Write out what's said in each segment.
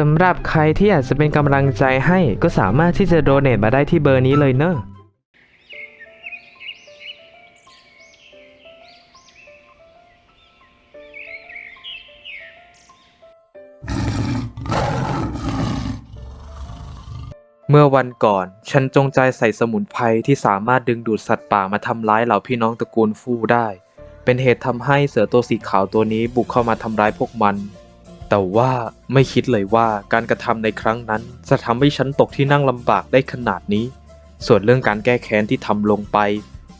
สำหรับใครที่อยากจะเป็นกำลังใจให้ก็สามารถที่จะโดเน a มาได้ที่เบอร์นี้เลยเนอะเมื่อวันก่อน ฉันจงใจใส่สมุนไพรที่สามารถดึงดูดสัตว์ป่ามาทำร้ายเหล่าพี่น้องตระกูลฟู่ได้ เป็นเหตุทำให้เสือตัวสีขาวตัวนี้บุกเข้ามาทำร้ายพวกมัน แต่ว่าไม่คิดเลยว่าการกระทำในครั้งนั้น จะทำให้ฉันตกที่นั่งลำบากได้ขนาดนี้ ส่วนเรื่องการแก้แค้นที่ทำลงไป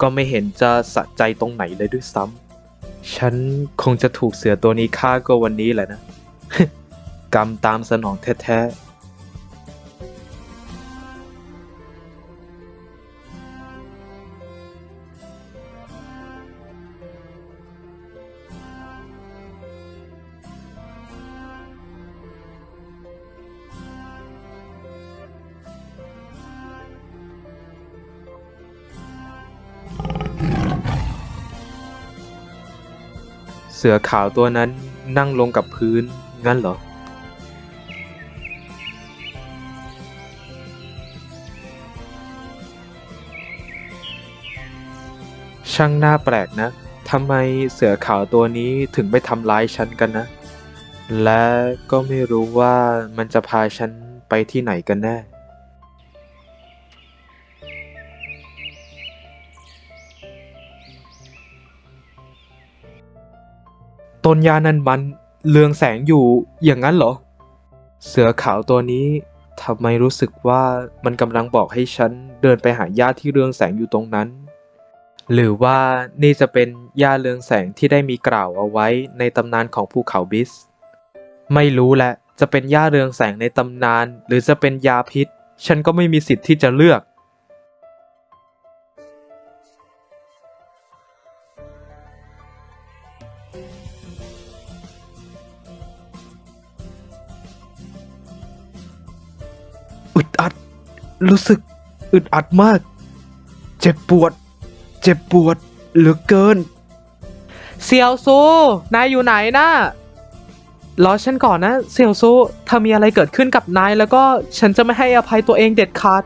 ก็ไม่เห็นจะสะใจตรงไหนเลยด้วยซ้ำฉันคงจะถูกเสือตัวนี้ฆ่าก็วันนี้แหละนะ กรรมตามสนองแท้ๆ เสือขาวตัวนั้นนั่งลงกับพื้นงั้นเหรอ ช่างน่าแปลกนะทำไมเสือขาวตัวนี้ถึงไม่ทำร้ายฉันกันนะ และก็ไม่รู้ว่ามันจะพาฉันไปที่ไหนกันแน่ ต้นยานั้นมันเลืองแสงอยู่อย่างนั้นเหรอ เสือขาวตัวนี้ทำไมรู้สึกว่ามันกำลังบอกให้ฉันเดินไปหาหญ้าที่เรืองแสงอยู่ตรงนั้น หรือว่านี่จะเป็นหญ้าเรืองแสงที่ได้มีกล่าวเอาไว้ในตำนานของภูเขาบิส ไม่รู้แหละจะเป็นหญ้าเรืองแสงในตำนาน หรือจะเป็นยาพิษ ฉันก็ไม่มีสิทธิ์ที่จะเลือก รู้สึกอึดอัดมาก เจ็บปวด เจ็บปวดเหลือเกินเซียวซูนายอยู่ไหนนะรอฉันก่อนนะเซียวซูถ้ามีอะไรเกิดขึ้นกับนายแล้วก็ฉันจะไม่ให้อภัยตัวเองเด็ดขาด